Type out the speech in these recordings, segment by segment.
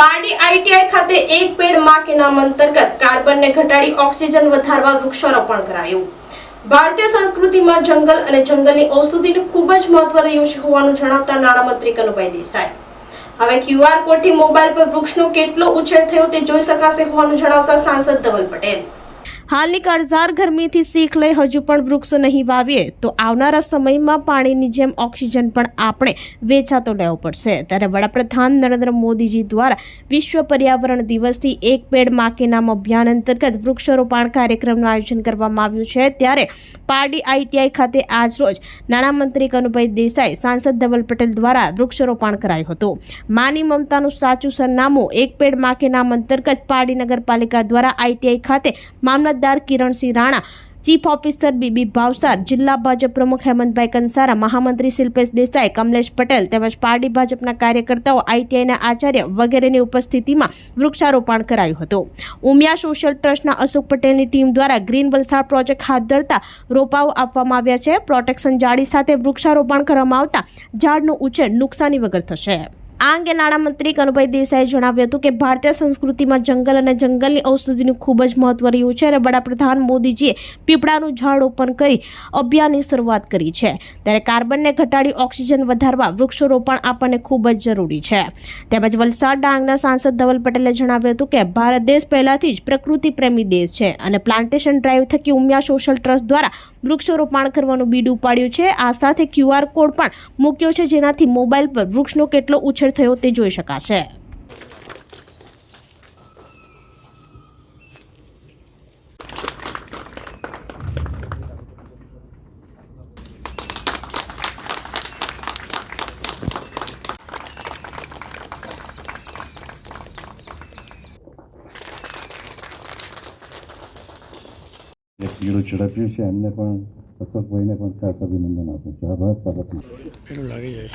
Pardi ITI ખાતે એક પેડમાં કે નામ અંતર્ગત કાર્બનને ઘટાડી ઓક્સિજન વધારવા વૃક્ષારોપણ કરાયું. ભારતીય સંસ્કૃતિમાં જંગલ અને જંગલની ઔષધિનું ખૂબ જ મહત્વ રહ્યું છે હોવાનું જણાવતા નાણામંત્રી કનુભાઈ દેસાઈ. હવે ક્યુઆર કોડથી મોબાઈલ પર વૃક્ષનો કેટલો ઉછેર થયો તે જોઈ શકાશે હોવાનું જણાવતા સાંસદ ધવલ પટેલ. હાલની કાળઝાર ગરમીથી શીખ લઈ હજુ પણ વૃક્ષો નહીં વાવીએ, તો આવનારા સમયમાં પાણીની જેમ ઓક્સિજન પણ આપણે વેચાતો લેવો પડશે. ત્યારે વડાપ્રધાન નરેન્દ્ર મોદીજી દ્વારા વિશ્વ પર્યાવરણ દિવસથી એક પેડમાં નામ અભિયાન અંતર્ગત વૃક્ષારોપણ કાર્યક્રમનું આયોજન કરવામાં આવ્યું છે. ત્યારે પારડી આઈટીઆઈ ખાતે આજરોજ નાણામંત્રી કનુભાઈ દેસાઈ, સાંસદ ધવલ પટેલ દ્વારા વૃક્ષારોપણ કરાયું હતું. માની મમતાનું સાચું સરનામું એક પેડમાં નામ અંતર્ગત પારડી નગરપાલિકા દ્વારા આઈટીઆઈ ખાતે મામલતદાર Kiransinh Rana, chief officer B B Bhavsar, જિલ્લા ભાજપ પ્રમુખ હેમંતભાઈ કંસારા, મહામંત્રી શિલ્પેશ દેસાઈ, કમલેશ પટેલ તેમજ પાર્ટી ભાજપના કાર્યકર્તાઓ આઈટીઆઈના આચાર્ય વગેરેની ઉપસ્થિતિમાં વૃક્ષારોપણ કરાયું હતું. ઉમિયા સોશિયલ ટ્રસ્ટના અશોક પટેલની ટીમ દ્વારા ગ્રીન વલસાડ પ્રોજેક્ટ હાથ ધરતા રોપાઓ આપવામાં આવ્યા છે. પ્રોટેક્શન જાળી સાથે વૃક્ષારોપણ કરવામાં આવતા ઝાડનો ઉછેર નુકસાની વગર થશે. આ અંગે નાણામંત્રી કનુભાઈ દેસાઈએ જણાવ્યું હતું કે ભારતીય સંસ્કૃતિમાં જંગલ અને જંગલની ઔષધિનું ખૂબ જ મહત્વ રહ્યું છે અને વડાપ્રધાન મોદીજીએ પીપળાનું ઝાડ રોપણ કરી અભિયાનની શરૂઆત કરી છે. ત્યારે કાર્બનને ઘટાડી ઓક્સિજન વધારવા વૃક્ષારોપણ આપણને ખૂબ જ જરૂરી છે. તેમજ વલસાડ ડાંગના સાંસદ ધવલ પટેલે જણાવ્યું હતું કે ભારત દેશ પહેલાથી જ પ્રકૃતિ પ્રેમી દેશ છે અને પ્લાન્ટેશન ડ્રાઈવ થકી ઉમિયા સોશિયલ ટ્રસ્ટ દ્વારા વૃક્ષારોપણ કરવાનું બીડ ઉપાડ્યું છે. આ સાથે ક્યુઆર કોડ પણ મૂક્યો છે જેનાથી મોબાઈલ પર વૃક્ષનો કેટલો ઉછેર થયો તે જોઈ શકાશે. પીળું ઝડપ્યું છે, એમને પણ અશોકભાઈને પણ ખાસ અભિનંદન આપું છું. આભાર તરફથી પેલું લાગી જાય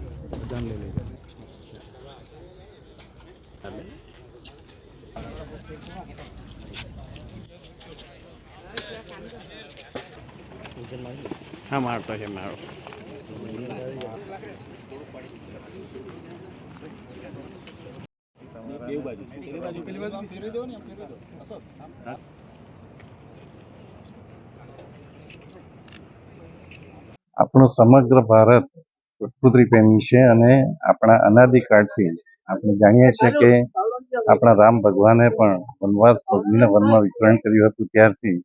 મારતો છે મારો આપણું સમગ્ર ભારત પ્રકૃતિ પ્રેમી છે અને આપણા અનાદિકાળથી આપણે જાણીએ છીએ કે આપણા રામ ભગવાને પણ વનવાસ ભોગવીને વનમાં વિતરણ કર્યું હતું ત્યારથી.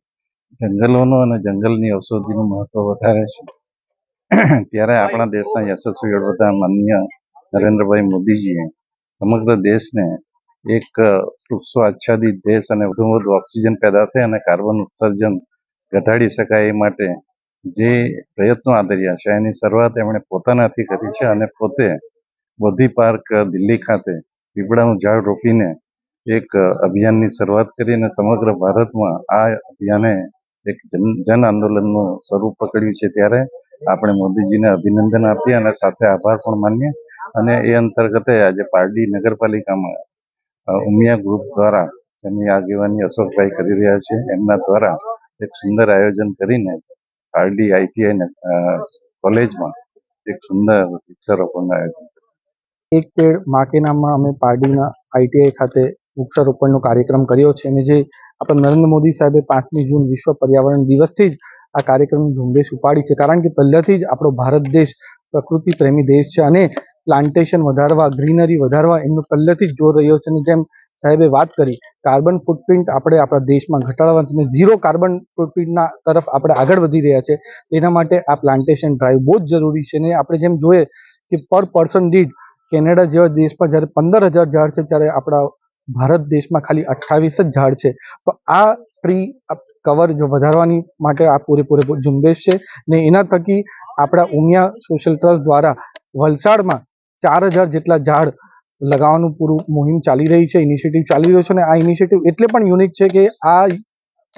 જંગલોનું અને જંગલની ઔષધિનું મહત્વ વધારે છે. ત્યારે આપણા દેશના યશસ્વી વડાપ્રધાન માનનીય નરેન્દ્રભાઈ મોદીજીએ સમગ્ર દેશને એક વૃક્ષો આચ્છાદિત દેશ અને વધુ વધુ ઓક્સિજન પેદા થાય અને કાર્બન ઉત્સર્જન ઘટાડી શકાય એ માટે જે પ્રયત્નો આદર્યા છે, એની શરૂઆત એમણે પોતાનાથી કરી છે અને પોતે બોધી પાર્ક દિલ્હી ખાતે પીપળાનું ઝાડ રોપીને એક અભિયાનની શરૂઆત કરી અને સમગ્ર ભારતમાં આ અભિયાને એક જન આંદોલનનું સ્વરૂપ પકડ્યું છે. ત્યારે આપણે મોદીજીને અભિનંદન આપીએ અને સાથે આભાર પણ માનીએ અને એ અંતર્ગતે આજે પારડી નગરપાલિકામાં ઉમિયા ગ્રુપ દ્વારા જેની આગેવાની અશોકભાઈ કરી રહ્યા છે, એમના દ્વારા એક સુંદર આયોજન કરીને પારડી આઈટીઆઈ કોલેજમાં એક સુંદર વૃક્ષારોપણનું આયોજન એક પેડ માકેનામાં અમે પારડીના આઈટીઆઈ ખાતે વૃક્ષારોપણનો કાર્યક્રમ કર્યો છે અને જે આપણા નરેન્દ્ર મોદી સાહેબે પાંચમી જૂન વિશ્વ પર્યાવરણ દિવસથી જ આ કાર્યક્રમની ઝુંબેશ ઉપાડી છે. કારણ કે પહેલાથી જ આપણો ભારત દેશ પ્રકૃતિ પ્રેમી દેશ છે અને પ્લાન્ટેશન વધારવા, ગ્રીનરી વધારવા એમનો પહેલેથી જ જોર રહ્યો છે. અને જેમ સાહેબે વાત કરી કાર્બન ફૂટપ્રિન્ટ આપણે આપણા દેશમાં ઘટાડવા અને ઝીરો કાર્બન ફૂટપ્રિન્ટના તરફ આપણે આગળ વધી રહ્યા છે. તેના માટે આ પ્લાન્ટેશન ડ્રાઈવ બહુ જ જરૂરી છે ને આપણે જેમ જોઈએ કે પર પર્સન દીઠ કેનેડા જેવા દેશમાં જ્યારે પંદર હજાર ઝાડ છે ત્યારે આપણા ભારત દેશમાં ખાલી અઠ્ઠાવીસ જ ઝાડ છે. તો આ ટ્રી કવર જો વધારવાની માટે આ પૂરેપૂરે ઝુંબેશ છે ને એના થકી આપણા ઉમિયા સોશિયલ ટ્રસ્ટ દ્વારા વલસાડમાં ચાર હજાર જેટલા ઝાડ લગાવવાનું પૂરું મુહિમ ચાલી રહી છે ઇનિશિયેટિવ ચાલી રહ્યો છે અને આ ઇનિશિયેટિવ એટલે પણ યુનિક છે કે આ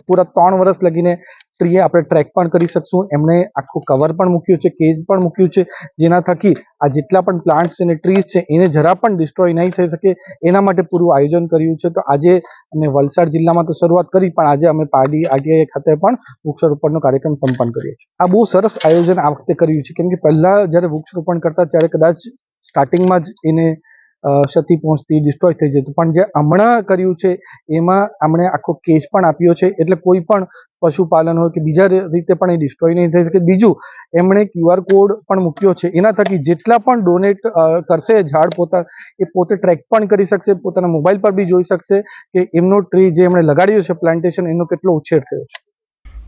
પૂરા ત્રણ વર્ષ લગીને ટ્રીએ આપણે ટ્રેક પણ કરી શકશું. એમણે આખું કવર પણ મૂક્યું છે કેજ પણ મૂક્યું છે, જેના થકી આ જેટલા પણ પ્લાન્ટ્સ છે અને ટ્રીઝ છે, એને જરા પણ ડિસ્ટ્રોય નહીં થઈ શકે એના માટે પૂરું આયોજન કર્યું છે. તો આજે અમે વલસાડ જિલ્લામાં તો શરૂઆત કરી, પણ આજે અમે પારડી આગે ખાતે પણ વૃક્ષારોપણનો કાર્યક્રમ સંપન્ન કર્યો છે. આ બહુ સરસ આયોજન આ વખતે કર્યું છે. કેમ કે પહેલાં જ્યારે વૃક્ષરોપણ કરતા ત્યારે કદાચ સ્ટાર્ટિંગમાં જ એને ક્ષતિ પહોંચતી ડિસ્ટ્રોય થઈ જતું. પણ જે હમણાં કર્યું છે, એમાં આપણે આખો કેસ પણ આપ્યો છે. એટલે કોઈ પણ પશુપાલન હોય કે બીજા રીતે પણ એ ડિસ્ટ્રોય નહીં થઈ શકે. બીજું, એમણે ક્યુઆર કોડ પણ મૂક્યો છે. એના થકી જેટલા પણ ડોનેટ કરશે, ઝાડ પોતા, એ પોતે ટ્રેક પણ કરી શકશે. પોતાના મોબાઈલ પર બી જોઈ શકશે કે એમનો ટ્રી જે એમણે લગાડ્યો છે પ્લાન્ટેશન એનો કેટલો ઉછેર થયો છે.